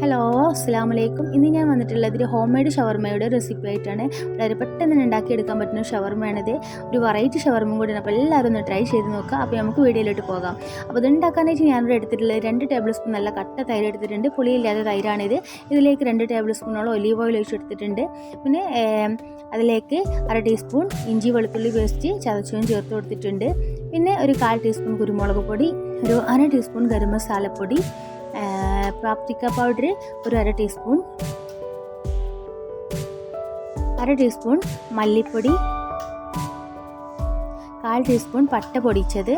Hello അസ്സാം വലൈക്കും ഇന്ന് ഞാൻ വന്നിട്ടുള്ളത് ഒരു ഹോം മെയ്ഡ് ഷവർമയുടെ റെസിപ്പി ആയിട്ടാണ്. വളരെ പെട്ടെന്ന് തന്നെ ഉണ്ടാക്കിയെടുക്കാൻ പറ്റുന്ന ഷവർമയാണിത്. ഒരു വെറൈറ്റി ഷവർമയും കൂടിയാണ് അപ്പോൾ എല്ലാവരും ഒന്ന് ട്രൈ ചെയ്ത് നോക്കുക. അപ്പോൾ നമുക്ക് വീഡിയോയിലോട്ട് പോകാം. അപ്പോൾ ഇത് ഉണ്ടാക്കാനായിട്ട് ഞാനിവിടെ എടുത്തിട്ടുള്ളത് രണ്ട് ടേബിൾ സ്പൂൺ നല്ല കട്ട തൈര് എടുത്തിട്ടുണ്ട്. പുളിയില്ലാത്ത തൈരാണിത്. ഇതിലേക്ക് രണ്ട് ടേബിൾ സ്പൂണോളം ഒലീവ് ഓയിൽ ഒഴിച്ചെടുത്തിട്ടുണ്ട് പിന്നെ അതിലേക്ക് അര ടീസ്പൂൺ ഇഞ്ചി വെളുത്തുള്ളി പേസ്റ്റ് ചതച്ചതും ചേർത്ത് കൊടുത്തിട്ടുണ്ട്. പിന്നെ ഒരു കാൽ ടീസ്പൂൺ കുരുമുളക് പൊടി ഒരു അര ടീസ്പൂൺ ഗരം മസാലപ്പൊടി പാപ്രിക്ക പൗഡർ ഒരു അര ടീസ്പൂൺ അര ടീസ്പൂൺ മല്ലിപ്പൊടി. കാൽ ടീസ്പൂൺ പട്ട പൊടിച്ചത്.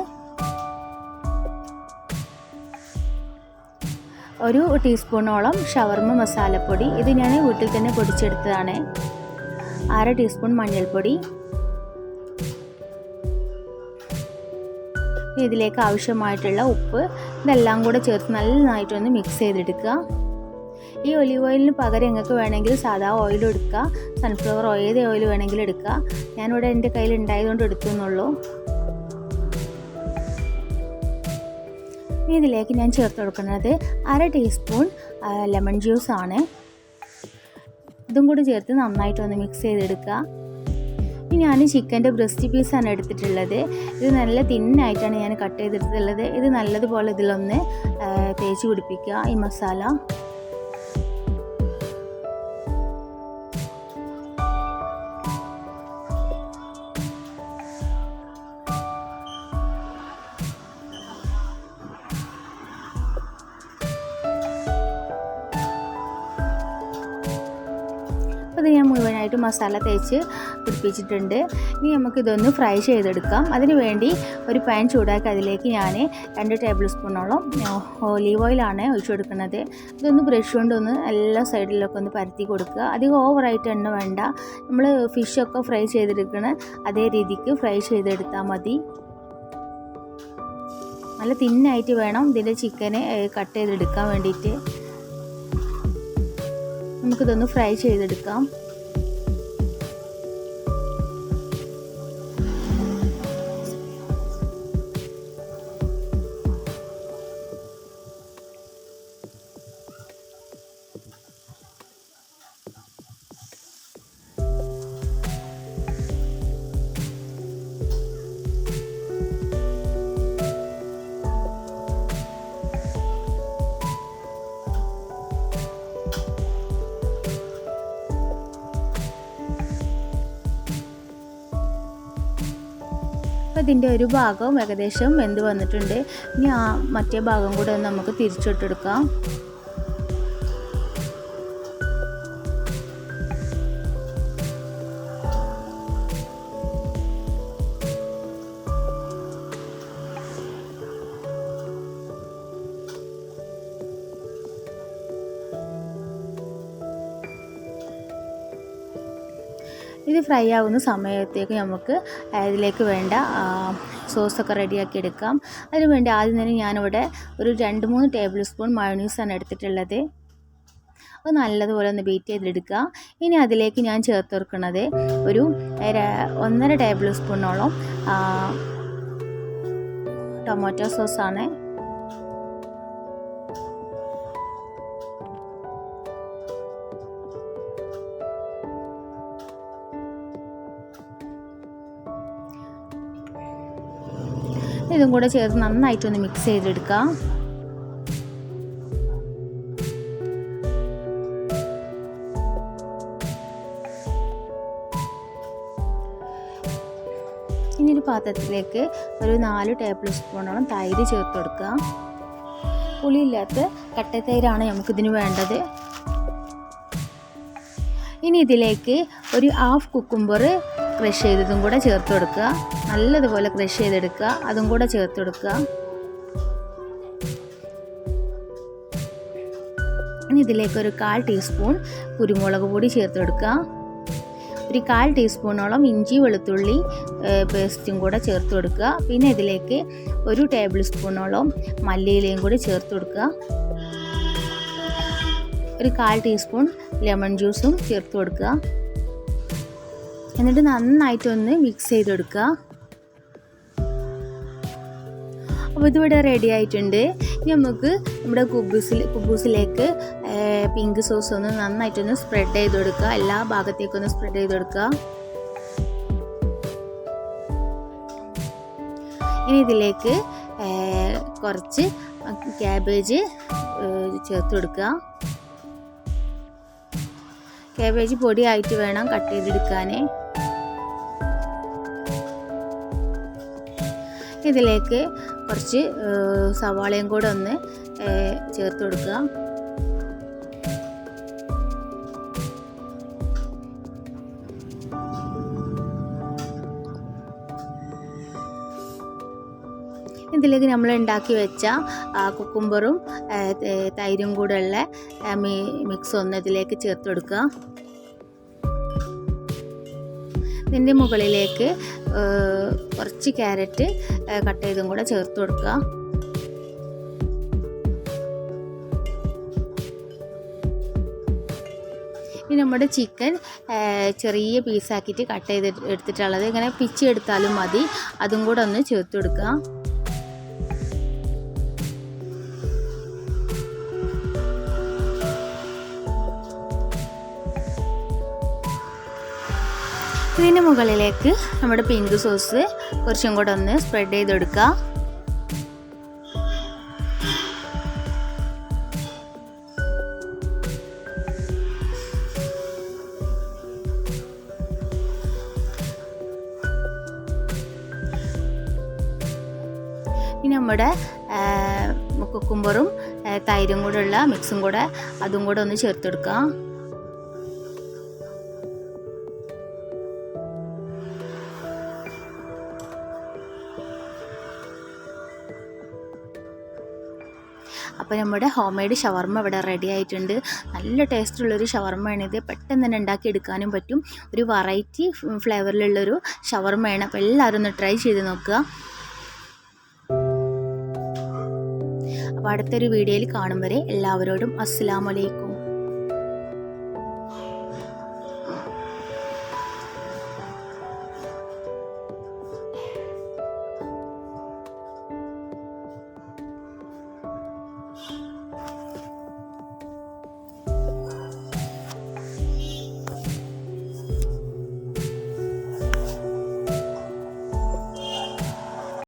ഒരു ടീസ്പൂണോളം ഷവർമ മസാലപ്പൊടി. ഇത് ഞാൻ വീട്ടിൽ തന്നെ പൊടിച്ചെടുത്തതാണ്. അര ടീസ്പൂൺ മഞ്ഞൾപ്പൊടി. ഇതിലേക്ക് ആവശ്യമായിട്ടുള്ള ഉപ്പ് ഇതെല്ലാം കൂടെ ചേർത്ത് നന്നായിട്ടൊന്ന് മിക്സ് ചെയ്തെടുക്കുക. ഈ ഒലിവ് ഓയിലിന് പകരം നിങ്ങൾക്ക് വേണമെങ്കിൽ സാധാ ഓയിൽ എടുക്കുക സൺഫ്ലവർ ഓയിൽ ഓയിൽ വേണമെങ്കിൽ എടുക്കുക. ഞാനിവിടെ എന്റെ കയ്യിൽ ഉണ്ടായതുകൊണ്ട് എടുത്തു എന്നുള്ളൂ ഇതിലേക്ക് ഞാൻ ചേർത്ത് കൊടുക്കുന്നത് അര ടീസ്പൂൺ ലെമൺ ജ്യൂസ് ആണ്. ഇതും കൂടി ചേർത്ത് നന്നായിട്ടൊന്ന് മിക്സ് ചെയ്തെടുക്കുക. ഇനി ഞാൻ ചിക്കന്റെ ബ്രസ്റ്റ് പീസാണ് എടുത്തിട്ടുള്ളത്. ഇത് നല്ല തിന്നായിട്ടാണ് ഞാൻ കട്ട് ചെയ്തിട്ടുള്ളത്. ഇത് നല്ലതുപോലെ ഇതിലൊന്ന് തേച്ച് പിടിപ്പിക്കുക. ഈ മസാല. മുഴുവനായിട്ട് മസാല തേച്ച് പിടിപ്പിച്ചിട്ടുണ്ട്. ഇനി നമുക്കിതൊന്ന് ഫ്രൈ ചെയ്തെടുക്കാം. അതിന് വേണ്ടി ഒരു പാൻ ചൂടാക്കി അതിലേക്ക് ഞാൻ രണ്ട് ടേബിൾ സ്പൂണോളം ഒലീവ് ഓയിലാണ് ഒഴിച്ചു കൊടുക്കുന്നത് ഇതൊന്ന് ബ്രഷ് കൊണ്ടൊന്ന് എല്ലാ സൈഡിലൊക്കെ ഒന്ന് പരത്തി കൊടുക്കുക. അധികം ഓവറായിട്ട് എണ്ണ വേണ്ട. നമ്മൾ ഫിഷൊക്കെ ഫ്രൈ ചെയ്തെടുക്കണ അതേ രീതിക്ക് ഫ്രൈ ചെയ്തെടുത്താൽ മതി. നല്ല തിന്നായിട്ട് വേണം ഇതിന്റെ ചിക്കന് കട്ട് ചെയ്തെടുക്കാൻ വേണ്ടിയിട്ട്. നമുക്കിതൊന്ന് ഫ്രൈ ചെയ്തെടുക്കാം. അപ്പോൾ ഇതിന്റെ ഒരു ഭാഗം ഏകദേശം വെന്ത് വന്നിട്ടുണ്ട്. ഇനി ആ മറ്റേ ഭാഗം കൂടെ നമുക്ക് തിരിച്ചിട്ടെടുക്കാം. ഇത് ഫ്രൈ ആവുന്ന സമയത്തേക്ക് നമുക്ക് ഇതിലേക്ക് വേണ്ട സോസൊക്കെ റെഡിയാക്കി എടുക്കാം. അതിന് വേണ്ടി ആദ്യം തന്നെ ഞാനിവിടെ ഒരു രണ്ട് മൂന്ന് ടേബിൾ സ്പൂൺ മയോണീസാണ് എടുത്തിട്ടുള്ളത്. അത് നല്ലതുപോലെ ഒന്ന് ബീറ്റ് ചെയ്തെടുക്കുക ഇനി അതിലേക്ക് ഞാൻ ചേർത്ത് വെക്കുന്നത് ഒരു ഒന്നര ടേബിൾ സ്പൂണോളം ടൊമാറ്റോ സോസാണ്. ഇതും കൂടെ ചേർത്ത് നന്നായിട്ടൊന്ന് മിക്സ് ചെയ്തെടുക്കുക ഇനി പാത്രത്തിലേക്ക് ഒരു നാല് ടേബിൾ സ്പൂണോളം തൈര് ചേർത്ത് കൊടുക്കുക പുളിയില്ലാത്ത കട്ടത്തൈരാണ് നമുക്കിതിന് വേണ്ടത്. ഇനി ഇതിലേക്ക് ഒരു ഹാഫ് കുക്കുംബർ ക്രഷ് ചെയ്തതും കൂടെ ചേർത്ത് കൊടുക്കുക. നല്ലതുപോലെ ക്രഷ് ചെയ്തെടുക്കുക. അതും കൂടെ ചേർത്ത് കൊടുക്കുക. ഇനി ഇതിലേക്ക് ഒരു കാൽ ടീസ്പൂൺ കുരുമുളക് പൊടി ചേർത്ത് കൊടുക്കുക. ഒരു കാൽ ടീസ്പൂണോളം ഇഞ്ചി വെളുത്തുള്ളി പേസ്റ്റും കൂടെ ചേർത്ത് കൊടുക്കുക. പിന്നെ ഇതിലേക്ക് ഒരു ടേബിൾ സ്പൂണോളം മല്ലിയിലയും കൂടി ചേർത്ത് കൊടുക്കുക. ഒരു കാൽ ടീസ്പൂൺ ലെമൺ ജ്യൂസും ചേർത്ത് കൊടുക്കുക. എന്നിട്ട് നന്നായിട്ടൊന്ന് മിക്സ് ചെയ്തെടുക്കുക. അപ്പോൾ ഇതിവിടെ റെഡി ആയിട്ടുണ്ട്. ഇനി നമുക്ക് നമ്മുടെ കുബൂസിൽ കുബൂസിലേക്ക് പിങ്ക് സോസ് ഒന്ന് നന്നായിട്ടൊന്ന് സ്പ്രെഡ് ചെയ്ത് കൊടുക്കുക എല്ലാ ഭാഗത്തേക്കൊന്ന് സ്പ്രെഡ് ചെയ്ത് കൊടുക്കുക ഇനി ഇതിലേക്ക് കുറച്ച് ക്യാബേജ് ചേർത്ത് കൊടുക്കുക. ക്യാബേജ് പൊടിയായിട്ട് വേണം കട്ട് ചെയ്തെടുക്കാൻ ഇതിലേക്ക് കുറച്ച് സവാളയും കൂടെ ഒന്ന് ചേർത്ത് കൊടുക്കുക. ഇതിലേക്ക് നമ്മൾ ഉണ്ടാക്കി വെച്ച കുക്കുംബറും തൈരും കൂടെ ഉള്ള മിക്സ് ഒന്ന് ഇതിലേക്ക് ചേർത്ത് കൊടുക്കുക. ഇതിന്റെ മുകളിലേക്ക് കുറച്ച് ക്യാരറ്റ് കട്ട് ചെയ്തും കൂടെ ചേർത്ത് കൊടുക്കുക. ഇനി നമ്മുടെ ചിക്കൻ ചെറിയ പീസാക്കിയിട്ട് കട്ട് ചെയ്ത് എടുത്തിട്ടുള്ളത്. ഇങ്ങനെ പിച്ചി എടുത്താലും മതി. അതും കൂടെ ഒന്ന് ചേർത്ത് കൊടുക്കുക. ഇതിന് മുകളിലേക്ക് നമ്മുടെ പിങ്ക് സോസ് കുറച്ചും കൂടെ ഒന്ന് സ്പ്രെഡ് ചെയ്തെടുക്കുക. ഇനി നമ്മുടെ കുക്കുംബറും തൈരും കൂടെ ഉള്ള മിക്സും കൂടെ അതും കൂടെ ഒന്ന് ചേർത്തെടുക്കുക അപ്പോൾ നമ്മുടെ ഹോം മെയ്ഡ് ഷവർമ്മ ഇവിടെ റെഡി ആയിട്ടുണ്ട്. നല്ല ടേസ്റ്റുള്ളൊരു ഷവർമ്മയാണിത് പെട്ടെന്ന് തന്നെ ഉണ്ടാക്കിയെടുക്കാനും പറ്റും. ഒരു വെറൈറ്റി ഫ്ലേവറിലുള്ളൊരു ഷവർമ്മയാണ് അപ്പോൾ എല്ലാവരും ഒന്ന് ട്രൈ ചെയ്ത് നോക്കുക. അപ്പോൾ അടുത്തൊരു വീഡിയോയിൽ കാണും വരെ എല്ലാവരോടും അസ്സാമലൈക്കും